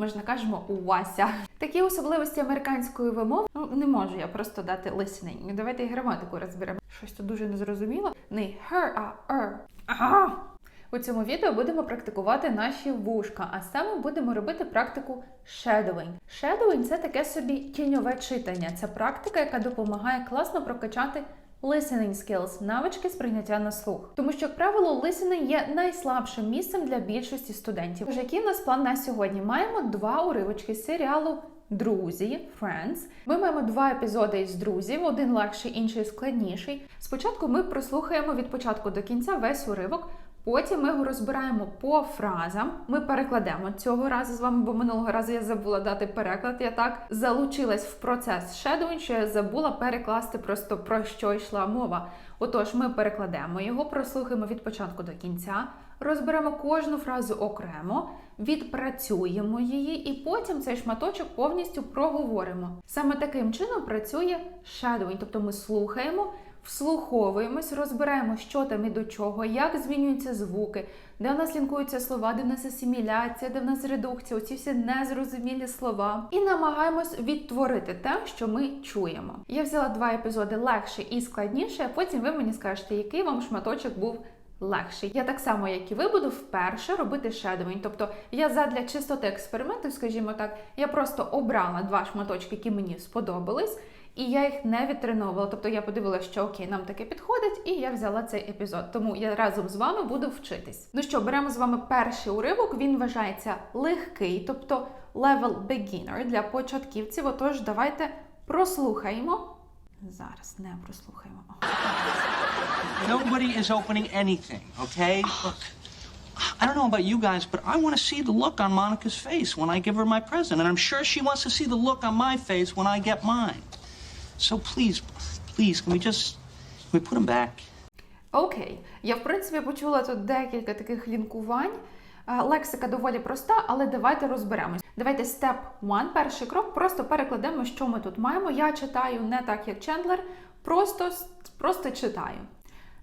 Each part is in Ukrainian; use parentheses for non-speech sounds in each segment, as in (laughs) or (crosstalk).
Не кажемо Вася. Такі особливості американської вимови. Ну не можу я просто дати listening. Давайте і граматику розберемо. Щось тут дуже незрозуміло. Не her, а er. Ага. У цьому відео будемо практикувати наші вушка, а саме будемо робити практику shadowing. Shadowing – це таке собі тіньове читання. Це практика, яка допомагає класно прокачати listening skills – навички сприйняття на слух. Тому що, як правило, listening є найслабшим місцем для більшості студентів. Тож, який в нас план на сьогодні? Маємо два уривочки з серіалу Друзі, Friends. Ми маємо два епізоди із друзів, один легший, інший складніший. Спочатку ми прослухаємо від початку до кінця весь уривок. Потім ми його розбираємо по фразам. Ми перекладемо цього разу з вами, бо минулого разу я забула дати переклад. Я так залучилась в процес shadowing, що я забула перекласти просто про що йшла мова. Отож, ми перекладемо його, прослухаємо від початку до кінця, розберемо кожну фразу окремо, відпрацюємо її, і потім цей шматочок повністю проговоримо. Саме таким чином працює shadowing, тобто ми слухаємо. Вслуховуємось, розбираємо, що там і до чого, як змінюються звуки, де в нас лінкуються слова, де в нас асиміляція, де в нас редукція, оці всі незрозумілі слова, і намагаємось відтворити те, що ми чуємо. Я взяла два епізоди легше і складніше, а потім ви мені скажете, який вам шматочок був. Легший. Я так само, як і ви, буду вперше робити шедовень. Тобто я задля чистоти експерименту, скажімо так, я просто обрала два шматочки, які мені сподобались, і я їх не відтреновувала. Тобто я подивилася, що окей, нам таке підходить, і я взяла цей епізод. Тому я разом з вами буду вчитись. Ну що, беремо з вами перший уривок. Він вважається легкий, тобто level beginner для початківців. Отож, давайте прослухаємо. Зараз не прослухаємо. Nobody is opening anything, okay? Look, I don't know about you guys, but I want to see the look on Monica's face when I give her my present, and I'm sure she wants to see the look on my face when I get mine. So please, please, can we just can we put them back? Окей, я в принципі почула тут декілька таких лінкувань. Е, Лексика доволі проста, але давайте розберемось. Давайте step one, перший крок, просто перекладемо, що ми тут маємо. Я читаю не так, як Чендлер, просто, просто читаю.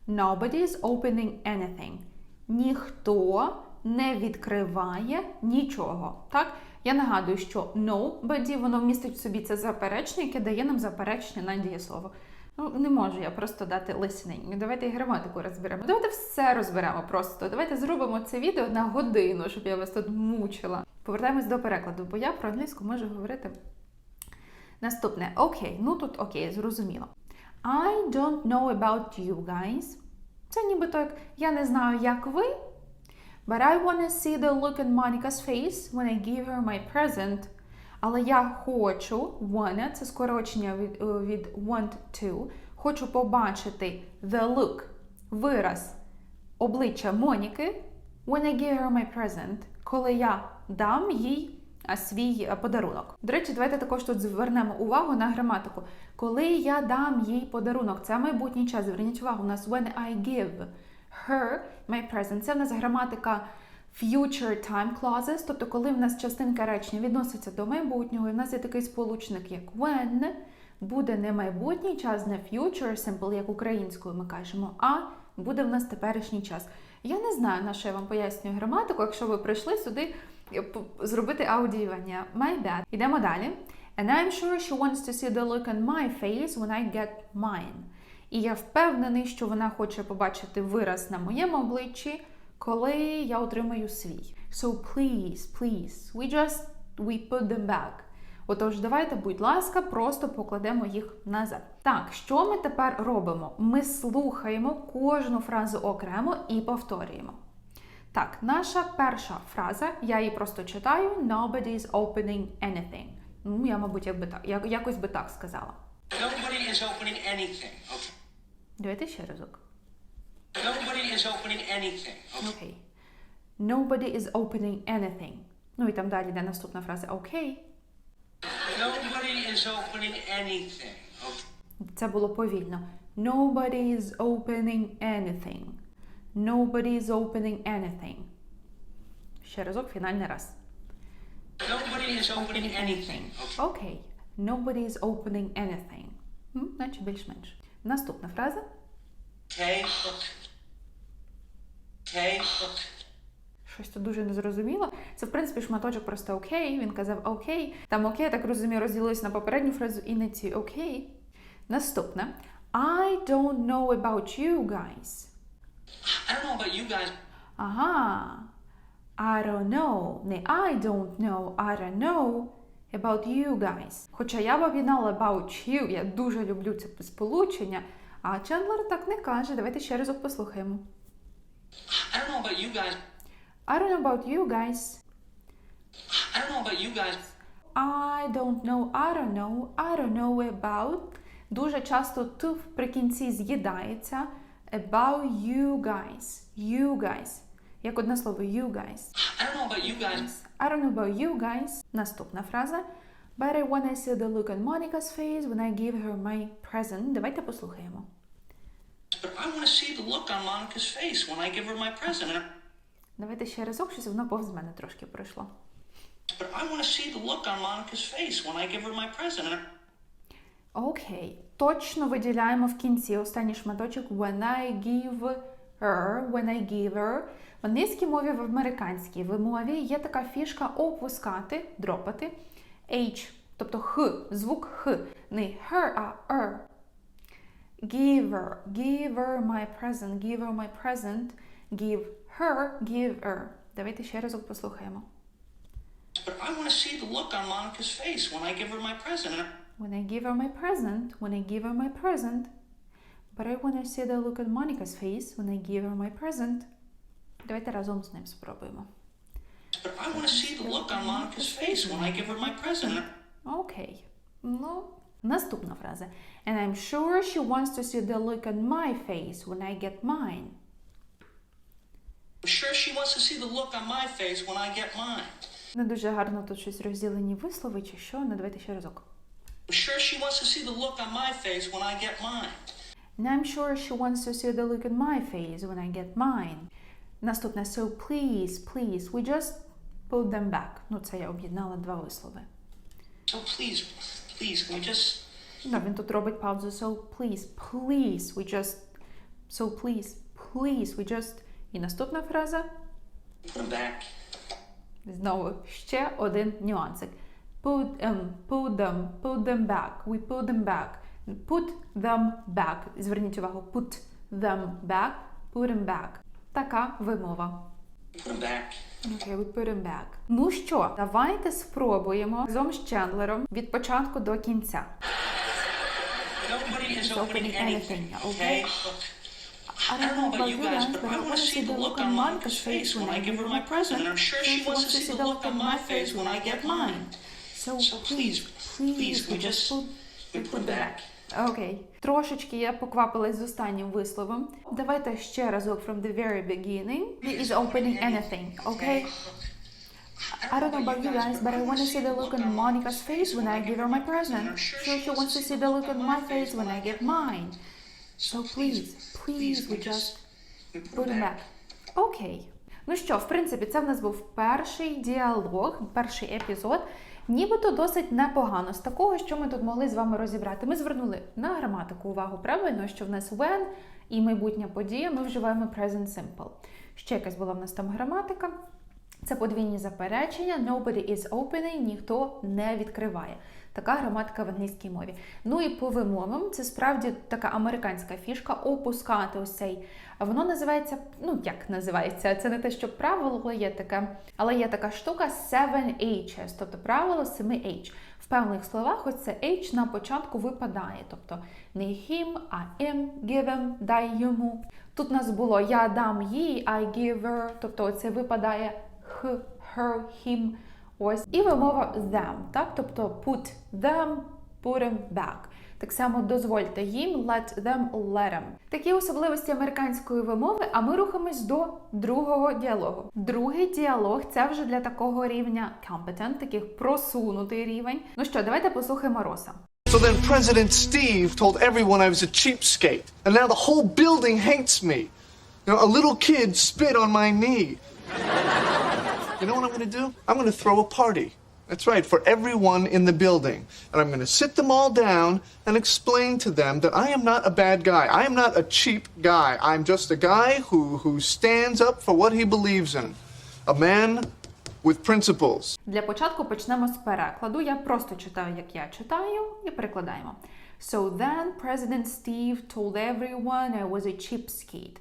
Nobody is opening anything. Ніхто не відкриває нічого. Так? Я нагадую, що nobody, воно вмістить в собі це заперечення, яке дає нам заперечення на дієслово. Ну, не можу я просто дати listening. Давайте і граматику розберемо. Давайте все розберемо просто. Давайте зробимо це відео на годину, щоб я вас тут мучила. Повертаємось до перекладу, бо я про англійську можу говорити. Наступне. Окей, ну тут окей, зрозуміло. I don't know about you guys. Це нібито як я не знаю, як ви. But I wanna see the look on Monica's face when I give her my present. Але я хочу, wanna, це скорочення від, е, від want to, хочу побачити the look, вираз обличчя Моніки when I give her my present, коли я дам їй свій е, подарунок. До речі, давайте також тут звернемо увагу на граматику. Коли я дам їй подарунок, це майбутній час. Зверніть увагу, у нас when I give her my present. Це в нас граматика future time clauses, тобто коли в нас частинка речення відноситься до майбутнього, і в нас є такий сполучник, як when, буде не майбутній час, не future simple, як українською ми кажемо, а буде в нас теперішній час. Я не знаю, на що я вам пояснюю граматику, якщо ви прийшли сюди е, зробити аудіювання. My bad. Йдемо далі. And I'm sure she wants to see the look on my face when I get mine. І я впевнений, що вона хоче побачити вираз на моєму обличчі, коли я отримаю свій. So please, please, we just we put them back. Отож, давайте, будь ласка, просто покладемо їх назад. Так, що ми тепер робимо? Ми слухаємо кожну фразу окремо і повторюємо. Так, наша перша фраза, я її просто читаю: Nobody is opening anything. Ну, я, мабуть, якби так, як, якось би так сказала. Nobody is opening anything, okay? Давайте ще разок. Nobody is opening anything, okay? Nobody is opening anything. Ну і там далі йде наступна фраза. Окей. Nobody is opening anything, okay? Це було повільно. Nobody is opening anything. Nobody is opening anything. Ще разок, фінальний раз. Nobody is opening anything, okay? Nobody is opening anything. Наче більш-менш. Наступна фраза. Щось тут дуже незрозуміло. Це, в принципі, шматочок просто окей. Він казав окей. Там окей, я так розумію, розділилось на попередню фразу і на ці окей. Наступне. I don't know about you guys. I don't know about you guys, Ага. I don't know. Не I don't know, I don't know about you guys. Хоча я б об'єднала about you, я дуже люблю це сполучення. А Чендлер так не каже. Давайте ще разок послухаємо. I don't know about you guys, I don't know about you guys. I don't know about you guys, I don't know, I don't know, I don't know about. Дуже часто to вприкінці з'їдається. About you guys. You guys. Як одне слово, you guys. I don't know about you guys, I don't know about you guys. Наступна фраза. But I wanna see the look on Monica's face when I give her my present. Давайте послухаємо. but I want to see the look on Monica's face when I give her my present. Давайте ще разок, щось воно повз мене трошки пройшло. but I want to see the look on Monica's face when I give her my present. Окей. Точно виділяємо в кінці останній шматочок when I give her, when I give her. В англійській мові, в американській в мові є така фішка опускати, дропати. H, тобто х, звук х. Не her, а er. Give her, give her my present, give her my present, give her, give her. Давайте ще разок послухаємо. but I want to see the look on Monica's face when I give her my present. When I give her my present, when I give her my present. But I want to see the look on Monica's face when I give her my present. Давайте разом з ним спробуємо. but I want to see the look on Monica's face when I give her my present. And, Окей. Ну, наступна фраза. And I'm sure she wants to see the look on my face when I get mine. I'm sure she wants to see the look on my face when I get mine. Не дуже гарно тут щось розділені вислови чи що. Ну, давайте ще разок. I'm sure she wants to see the look on my face when I get mine. And I'm sure she wants to see the look on my face when I get mine. Наступне. So please, please, we just put them back. Ну, це я об'єднала два вислови. So please, please, can we just Да, він тут робить паузу. So please, please, we just. So please, please, we just. І наступна фраза. put them back? Знову ще один нюансик. Put, um, put them, put them back. We put them back. Put them back. Зверніть увагу. Put them back. Put them back. Така вимова. Put them back. Окей, we put them back. Ну що, давайте спробуємо разом з Чендлером від початку до кінця. Nobody is opening anything, okay? I don't know about you guys, but I want to see the look on Monica's face when I give her my present, and I'm sure she wants to see the look on my face when I get mine. So please, please, we just we put back. Окей. Трошечки я поквапилась з останнім висловом. Давайте ще разок from the very beginning. He is opening anything, okay? I don't know about you guys, but I want to see the look on Monica's face when I give her my present. Sure, she wants to see the look on my face when I get mine. So please, please, we just put them back. Окей. Ну що, в принципі, це в нас був перший діалог, перший епізод. Нібито досить непогано з такого, що ми тут могли з вами розібрати. Ми звернули на граматику увагу правильно, що в нас when і майбутня подія ми вживаємо present simple. Ще якась була в нас там граматика. Це подвійні заперечення. Nobody is opening, ніхто не відкриває. Така граматика в англійській мові. Ну і по вимовам це справді така американська фішка опускати ось цей. Воно називається, ну як називається? Це не те, що правило є таке, але є така штука seven H's, тобто правило 7 H. В певних словах ось це H на початку випадає, тобто не him, а him, give him, дай йому. Тут у нас було я дам їй, I give her, тобто оце випадає х, her, him. Ось. І вимова them, так? Тобто put them, put them back. Так само дозвольте їм, let them, let them. Такі особливості американської вимови, а ми рухаємось до другого діалогу. Другий діалог це вже для такого рівня competent, таких просунутий рівень. Ну що, давайте послухаємо Роса. So then President Steve told everyone I was a cheapskate, and now the whole building hates me. You know, a little kid spit on my knee. You know what I'm to do? I'm to throw a party. That's right, for everyone in the building. And I'm going to sit them all down and explain to them that I am not a bad guy. I am not a cheap guy. I'm just a guy who, who stands up for what he believes in. A man with principles. Для початку почнемо з перекладу. Я просто читаю, як я читаю, і перекладаємо. So then President Steve told everyone I was a cheapskate.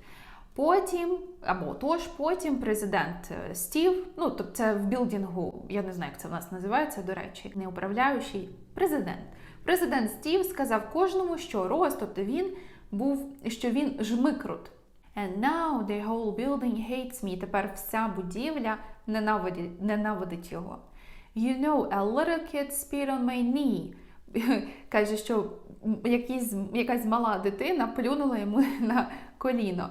Потім, або тож потім президент е, Стів, ну тобто це в білдингу, я не знаю, як це в нас називається, до речі, не управляючий, президент. Президент Стів сказав кожному, що Роз, тобто він був, що він жмикрут. And now the whole building hates me. Тепер вся будівля ненавидить, ненавидить його. You know, a little kid spit on my knee. (laughs) Каже, що якісь, якась мала дитина плюнула йому (laughs) на коліно.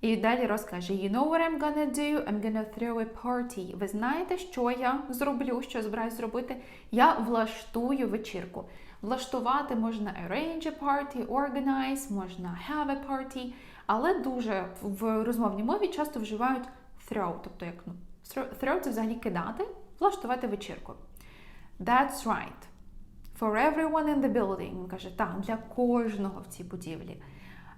І далі розкаже: You know what I'm gonna do? I'm gonna throw a party. Ви знаєте, що я зроблю, що збираюсь зробити? Я влаштую вечірку. Влаштувати можна arrange a party, organize, можна have a party, але дуже в розмовній мові часто вживають throw, тобто як ну, throw- це взагалі кидати, влаштувати вечірку. That's right. For everyone in the building. Він каже, так, для кожного в цій будівлі.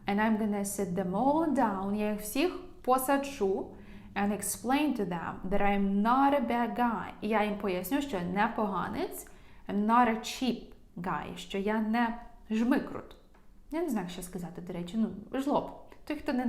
And I'm gonna sit them all down. Я їх всіх посаджу and explain to them that I'm not a bad guy. І я їм поясню, що я не поганець. I'm not a cheap guy, що я не жмикрут. Я не знаю, що сказати, до речі, ну, жлоб. Той, хто не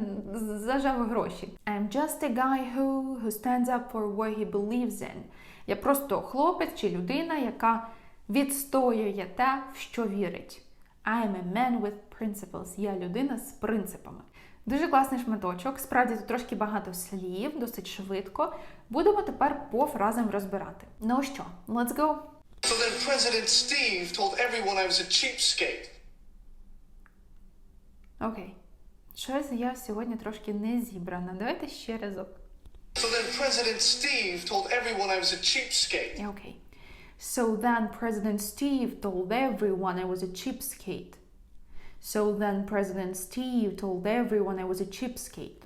зажав гроші. I'm just a guy who, who stands up for what he believes in. Я просто хлопець чи людина, яка відстоює те, в що вірить. I'm a man with principles. Я людина з принципами. Дуже класний шматочок. Справді тут трошки багато слів, досить швидко. Будемо тепер по фразам розбирати. Ну що, let's go. So then President Steve told everyone I was a cheapskate. Окей. Щось я сьогодні трошки не зібрана. Давайте ще разок. So then President Steve told everyone I was a cheapskate. Okay. So then President Steve told everyone I was a cheapskate. So then President Steve told everyone I was a cheapskate.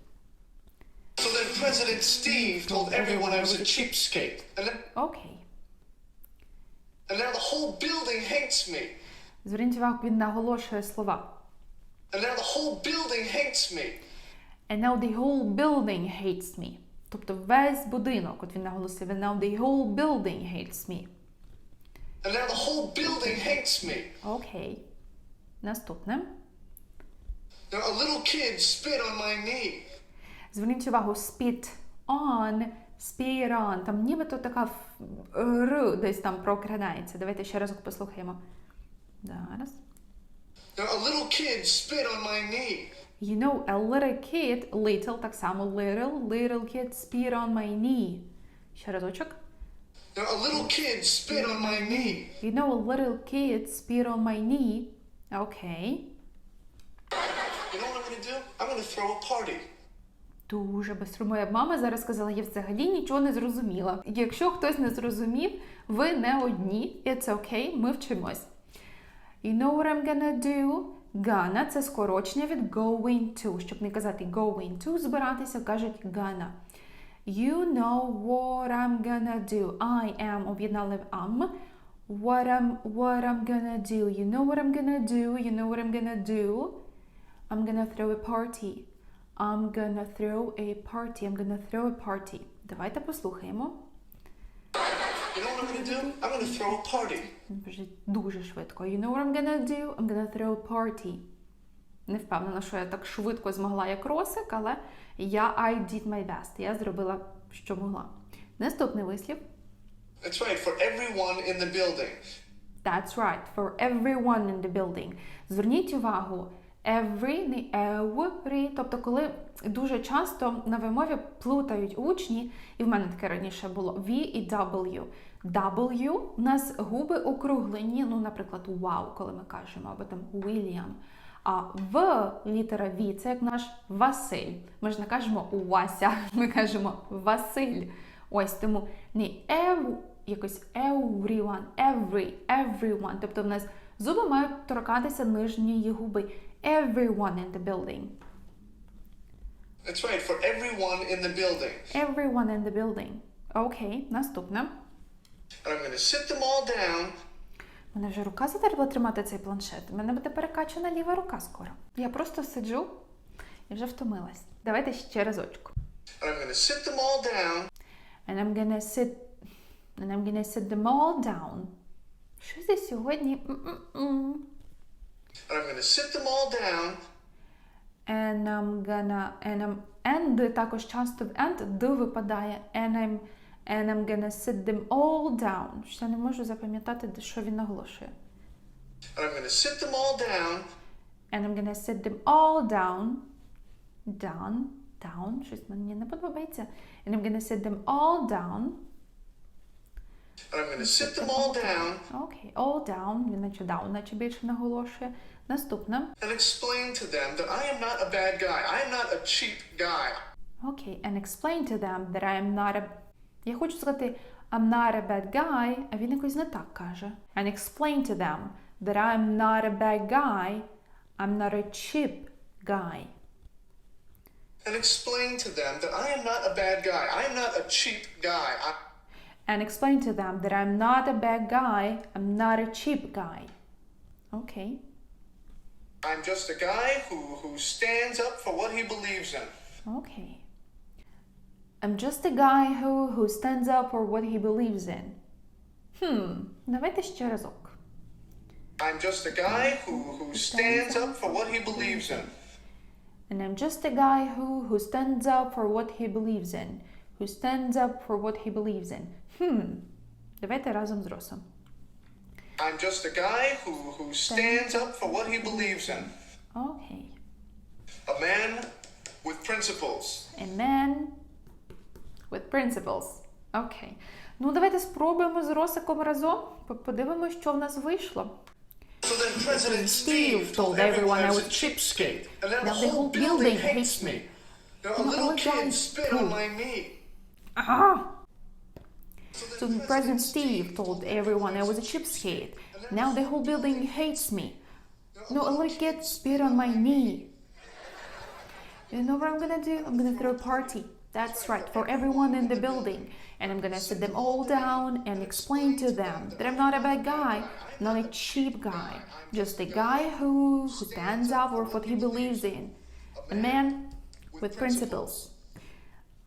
So then President Steve told everyone I was a cheapskate. And, then, Окей. and now the whole building hates me. Зверніть увагу, він наголошує слова. And now the whole building hates me. And now the whole building hates me. Тобто весь будинок, от він наголосив, and now the whole building hates me. And now the whole building hates me. Окей. Наступне. A little kid spit on my knee. Зверніть увагу, spit on, spit on. Там нібито така р десь там прокрадається. Давайте ще разок послухаємо. Зараз. A little kid spit on my knee. You know, a little kid, little, так само little, little kid spit on my knee. Ще разочок. A little kid spit on my knee. You know, a little kid spit on my knee. Окей. You know what I'm to do? I'm to throw a party. Дуже бистро. Моя мама зараз сказала, я взагалі нічого не зрозуміла. Якщо хтось не зрозумів, ви не одні. It's okay, ми вчимось. You know what I'm gonna do? Gonna – це скорочення від going to. Щоб не казати going to, збиратися, кажуть gonna. You know what I'm gonna do. I am об'єднали в am. What I'm, what I'm gonna do. You know what I'm gonna do. You know what I'm gonna do. I'm gonna throw a party. I'm gonna throw a party. I'm gonna throw a party. Давайте послухаємо. You know what I'm going do? I'm going throw a party. Дуже швидко. You know what I'm gonna do? I'm gonna throw a party. Не впевнена, що я так швидко змогла, як Росик, але я I did my best. Я зробила, що могла. Наступний вислів. That's right, for everyone in the building. That's right, for everyone in the building. Зверніть увагу, every, не every, тобто коли дуже часто на вимові плутають учні, і в мене таке раніше було V і W. W у нас губи округлені, ну, наприклад, wow, коли ми кажемо, або там William. А В літера V це як наш Василь. Ми ж не кажемо Вася, (laughs) ми кажемо Василь. Ось тому не ev, якось everyone, every, everyone. Тобто в нас зуби мають торкатися нижньої губи. Everyone in the building. That's right, for everyone in the building. Everyone in the building. Окей, наступне. And I'm going to sit them all down. Мене вже рука затерпла тримати цей планшет. У мене буде перекачана ліва рука скоро. Я просто сиджу і вже втомилась. Давайте ще разочку. And I'm to sit them all down. And I'm gonna sit and I'm gonna sit them all down. Що це сьогодні? And I'm to sit them all down. And I'm gonna and I'm and також часто в and д випадає. And I'm and I'm gonna sit them all down. Що я не можу запам'ятати, що він наголошує. And I'm to sit them all down. And I'm gonna sit them all down. Down. Down. Щось мені не подобається. And I'm gonna sit them all down. And I'm to sit them all down Окей, all down. Він наче down, наче більше наголошує. Наступне. and explain to them that I am not a bad guy. I am not a cheap guy. Окей, and explain to them that I am not a... Я хочу сказати I'm not a bad guy, а він якось не так каже. And explain to them that I am not a bad guy, I'm not a cheap guy. And explain to them that I am not a bad guy. I am not a cheap guy. I, And explain to them that I'm not a bad guy, I'm not a cheap guy. Окей. I'm just a guy who, who stands up for what he believes in. Okay. I'm just a guy who, who stands up for what he believes in. Hmm, давайте ще разок. I'm just a guy who, who stands up for what he believes in. And I'm just a guy who, who stands up for what he believes in. Who stands up for what he believes in. Hmm. Давайте разом з Росом. I'm just a guy who, who stands up for what he believes in. Окей. A man with principles. A man with principles. Окей. Ну, давайте спробуємо з Росиком разом. По- Подивимось, що в нас вийшло. So then President Steve told everyone I was chipskate. And now the whole building hates me. A little kid spit on my knee. Ah! So then President Steve told everyone I was a chipskate. Now the whole building hates me. No, a little kid spit on my knee. You know what I'm gonna do? I'm gonna throw a party. That's right, for everyone in the building. And I'm gonna sit them all down and explain to them that I'm not a bad guy, not a cheap guy, just a guy who, stands up for what he believes in. A man with principles.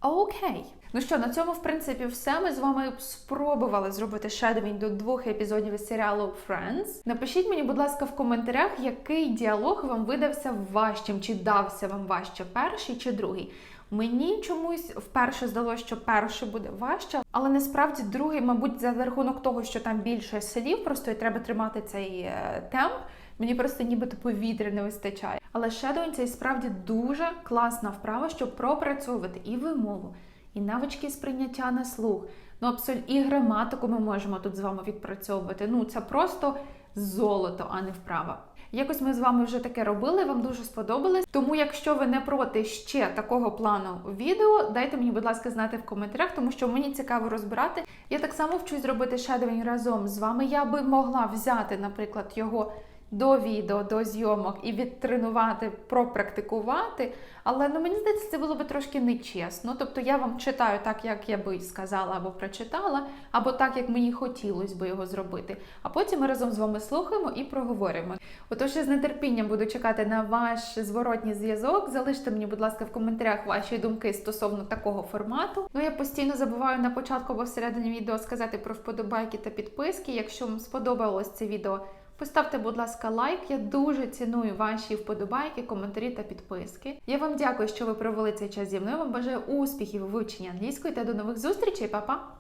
Окей. Ну що, на цьому, в принципі, все. Ми з вами спробували зробити шедевінь до двох епізодів із серіалу Friends. Напишіть мені, будь ласка, в коментарях, який діалог вам видався важчим, чи дався вам важче перший чи другий. Мені чомусь вперше здалося, що перший буде важче, але насправді другий, мабуть, за рахунок того, що там більше слів, просто і треба тримати цей е, темп. Мені просто нібито повітря не вистачає. Але Shadowing це і справді дуже класна вправа, щоб пропрацьовувати і вимову, і навички сприйняття на слух. Ну, абсолютно і граматику ми можемо тут з вами відпрацьовувати. Ну, це просто золото, а не вправа. Якось ми з вами вже таке робили, вам дуже сподобалось. Тому, якщо ви не проти ще такого плану відео, дайте мені, будь ласка, знати в коментарях, тому що мені цікаво розбирати. Я так само вчусь робити шедевень разом з вами. Я би могла взяти, наприклад, його до відео, до зйомок і відтренувати, пропрактикувати. Але ну мені здається, це було би трошки нечесно. Тобто я вам читаю так, як я би сказала або прочитала, або так, як мені хотілося би його зробити. А потім ми разом з вами слухаємо і проговорюємо. Отож, я з нетерпінням буду чекати на ваш зворотній зв'язок. Залиште мені, будь ласка, в коментарях ваші думки стосовно такого формату. Ну я постійно забуваю на початку або всередині відео сказати про вподобайки та підписки. Якщо вам сподобалось це відео. Поставте, будь ласка, лайк. Я дуже ціную ваші вподобайки, коментарі та підписки. Я вам дякую, що ви провели цей час зі мною. Вам бажаю успіхів у вивченні англійської та до нових зустрічей, Па-па!